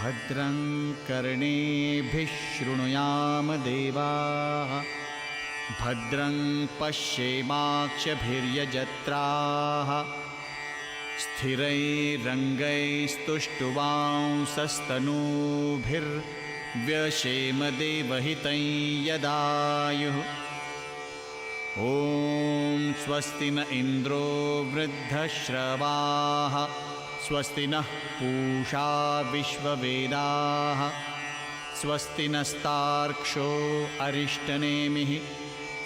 भद्रं कर्णेभिः शृणुयाम देवाः। भद्रं पश्येमाक्षभिर्यजत्राः। स्थिरैरङ्गैस्तुष्टुवांसस्तनूभिर्व्यशेम देवहितं यदायुः। ॐ स्वस्ति न इन्द्रो वृद्धश्रवाः स्वस्ति नः पूषा विश्ववेदाः। स्वस्ति नस्तार्क्ष्यो अरिष्टनेमिः।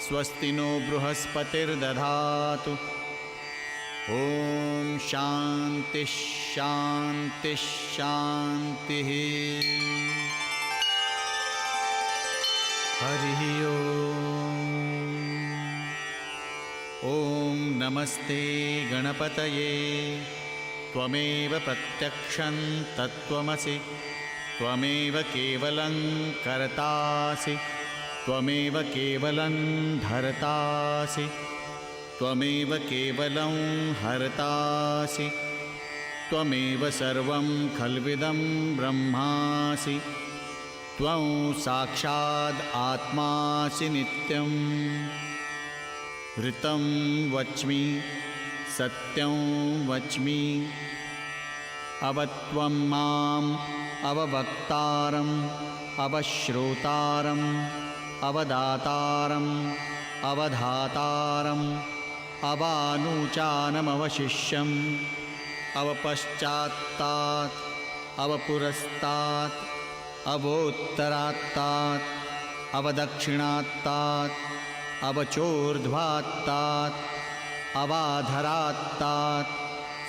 स्वस्ति नो बृहस्पतिर्दधातु। ॐ शान्तिः शान्तिः शान्तिः। हरिः ॐ नमस्ते गणपतये। त्वमेव प्रत्यक्षं तत्त्वमसि। त्वमेव केवलं कर्तासि। त्वमेव केवलं धर्तासि। त्वमेव केवलं हर्तासि। त्वमेव सर्वं खल्विदं ब्रह्मासि। त्वं साक्षाद् आत्मासि नित्यम्। ऋतं वच्मि सत्यं वच्मि। अवत्वं माम् अववक्तारम् अवश्रोतारम् अवदातारम् अवधातारम् अवानूचानमवशिष्यम् अवपश्चात्तात् अवपुरस्तात् अवोत्तरात्तात् अवदक्षिणात्तात् अवचोर्ध्वात्तात् अवाधरात्तात्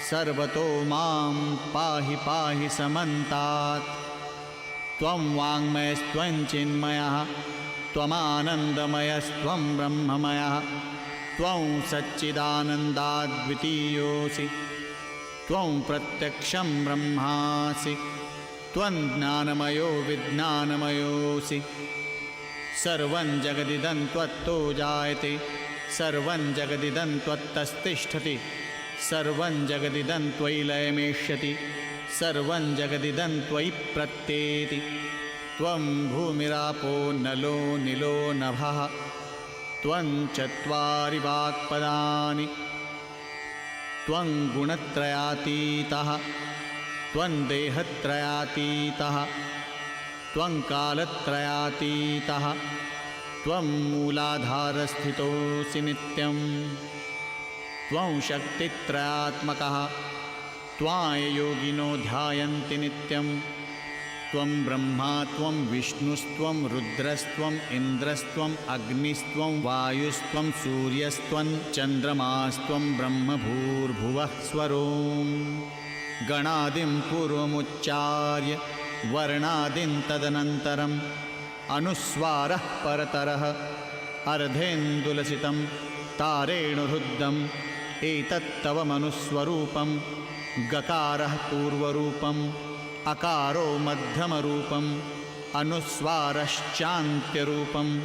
सर्वतो माँ पाहि पाहि समन्तात्। त्वं वाङ्मयस्त्वं चिन्मयः, त्वमानन्दमयस्त्वं ब्रह्ममयः। त्वं सच्चिदानन्दाद्वितीयोऽसि। त्वं प्रत्यक्षं ब्रह्मासि। त्वं ज्ञानमयो विज्ञानमयोऽसि। सर्वं जगदिदं त्वत्तो जायते। सर्वं जगदिदं त्वत्तस्तिष्ठति सर्वं जगदिदं त्वयि लयमेष्यति सर्वं जगदिदं त्वयि प्रत्येति त्वं भूमिरापो नलो निलो नभः त्वं चत्वारि वाक्पदानि त्वं गुणत्रयातीतः त्वं देहत्रयातीतः त्वं कालत्रयातीतः त्वं मूलाधारस्थितोऽसि नित्यं त्वं शक्तित्रयात्मकः। त्वाययोगिनो ध्यायन्ति नित्यं त्वं ब्रह्मा त्वं विष्णुस्त्वं रुद्रस्त्वम् इन्द्रस्त्वम् अग्निस्त्वं वायुस्त्वं सूर्यस्त्वं चन्द्रमास्त्वं ब्रह्मभूर्भुवः स्वरोम्। गणादिं पूर्वमुच्चार्य वर्णादिं तदनन्तरम् अनुस्वारः परतरः। अर्धेन्दुलसितं तारेणुहृद्धम् एतत्तव मनुस्वरूपं गकारः पूर्वरूपम्, अकारो मध्यमरूपम् अनुस्वारश्चान्त्यरूपं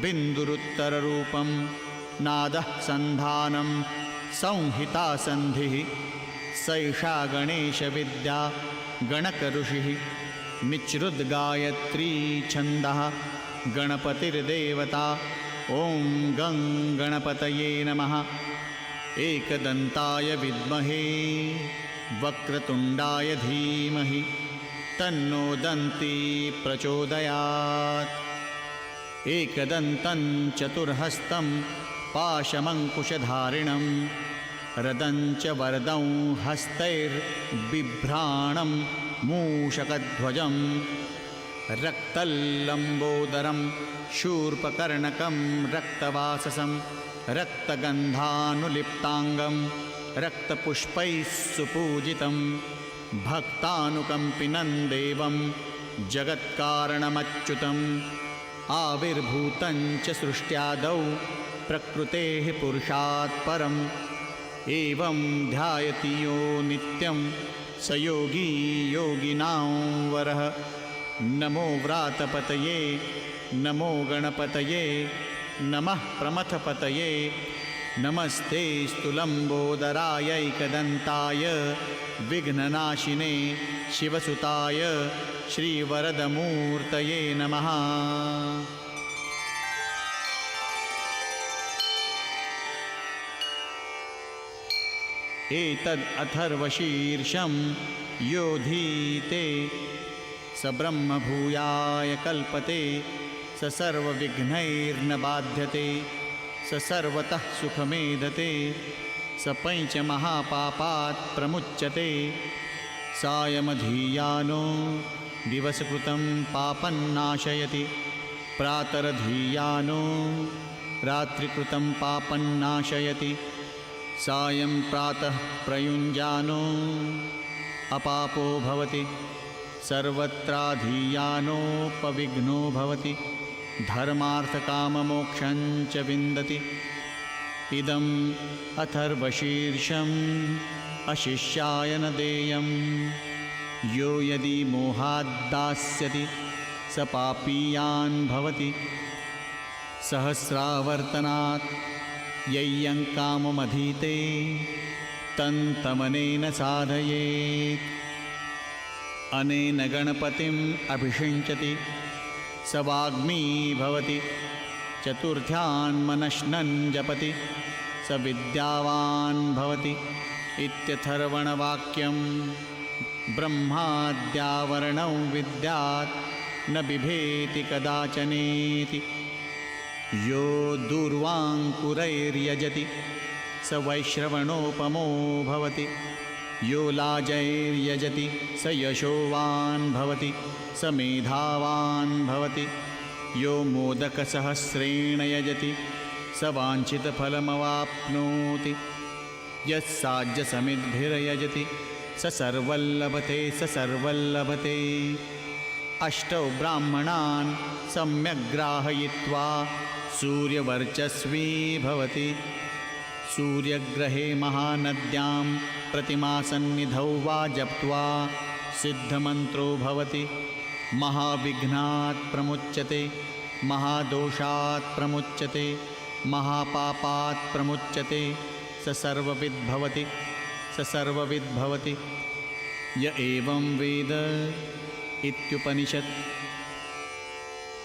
बिन्दुरुत्तररूपं नादः सन्धानं संहितासन्धिः सैषा गणेशविद्या गणकऋषिः। निचृद्गायत्री छन्दः गणपतिर्देवता। ॐ गं गणपतये नमः। एकदन्ताय विद्महे, वक्रतुण्डाय धीमहि, तन्नो दन्ती प्रचोदयात्। एकदन्तं चतुर्हस्तं पाशमङ्कुशधारिणं रदञ्च वरदं हस्तैर्बिभ्राणं मूषकध्वजं, रक्तल्लम्बोदरं, शूर्पकर्णकं, रक्तवाससं, रक्तगन्धानुलिप्ताङ्गं, रक्तपुष्पैः सुपूजितं भक्तानुकम्पिनं देवं जगत्कारणमच्युतम् आविर्भूतं च सृष्ट्यादौ, प्रकृतेः पुरुषात् परम्, एवं ध्यायति यो नित्यं स योगी योगिनां वरः। नमो व्रातपतये, नमो गणपतये, नमः प्रमथपतये। नमस्ते स्तुलम्बोदरायैकदन्ताय विघ्ननाशिने शिवसुताय, श्रीवरदमूर्तये नमः। एतद् अथर्वशीर्षं योधीते। स ब्रह्मभूयाय कल्पते स सर्वविघ्नैर्न बाध्यते स सर्वतः सुखमेधते स पञ्चमहापापात् प्रमुच्यते। सायमधीयानो दिवसकृतं पापन्नाशयति प्रातरधीयानो रात्रिकृतं पापन्नाशयति सायं प्रातः प्रयुञ्जानो। अपापो भवति। सर्वत्राधीयानोपविघ्नो भवति। धर्मार्थकाममोक्षं च विन्दति। इदम् अथर्वशीर्षम् अशिष्याय न देयं यो यदि मोहाद्दास्यति स पापीयान् भवति। सहस्रावर्तनात् यय्यं काममधीते तन्तमनेन साधयेत्। अनेन गणपतिम् अभिषिञ्चति स वाग्मी भवति चतुर्थ्यान् मनश्नन् जपति, स विद्यावान् भवति इत्यथर्वणवाक्यं। ब्रह्माद्यावरणौ विद्यात् न बिभेति कदाचनेति। यो दूर्वाङ्कुरैर्यजति, स वैश्रवणोपमो भवति। यो लाजैर्यजति, स यशोवान् भवति, स मेधावान् भवति। यो मोदकसहस्रेण यजति, स वाञ्छितफलमवाप्नोति। यत्साज्यसमिद्भिर्यजति स सर्वल्लभते स सर्वल्लभते। अष्टौ ब्राह्मणान् सम्यग्राहयित्वा सूर्यवर्चस्वी भवति। सूर्यग्रहे महानद्यां प्रतिमासन्निधौ वा जप्त्वा सिद्धमन्त्रो भवति। महाविघ्नात् प्रमुच्यते, महादोषात् प्रमुच्यते, महापापात् प्रमुच्यते, स सर्वविद्भवति स सर्वविद्भवति य एवं वेद इत्युपनिषत्।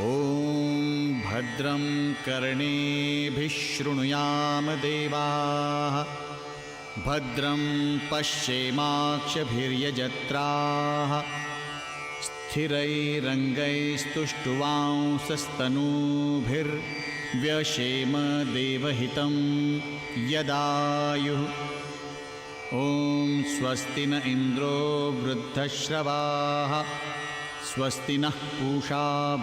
ॐ भद्रं कर्णेभिः शृणुयाम देवाः। भद्रं पश्येमाक्षभिर्यजत्राः। स्थिरैरङ्गैस्तुष्टुवांसस्तनूभिर्व्यशेम देवहितं यदायुः। ॐ स्वस्ति न इन्द्रो वृद्धश्रवाः स्वस्ति नः पूषा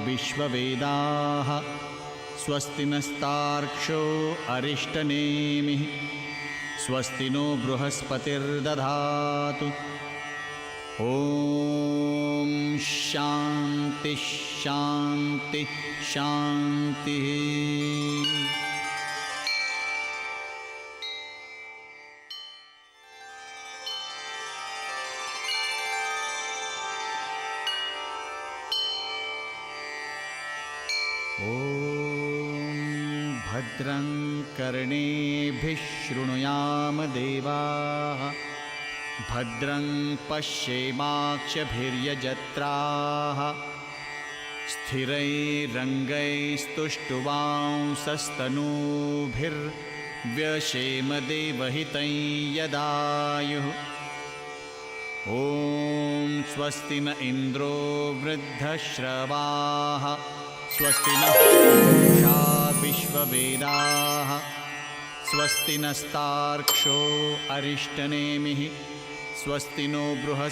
स्वस्ति नस्तार्क्ष्यो अरिष्टनेमिः। स्वस्ति नो बृहस्पतिर्दधातु। ॐ शान्तिः शान्तिः शान्तिः। भद्रं कर्णेभिः शृणुयाम देवाः। भद्रं पश्येमाक्षभिर्यजत्राः। स्थिरैरङ्गैस्तुष्टुवांसस्तनूभिर्व्यशेम देवहितं यदायुः। ॐ स्वस्ति न इन्द्रो वृद्धश्रवाः। स्वस्ति नः विश्ववेदाः। स्वस्ति नस्तार्क्ष्यो अरिष्टनेमिः स्वस्ति नो बृहस्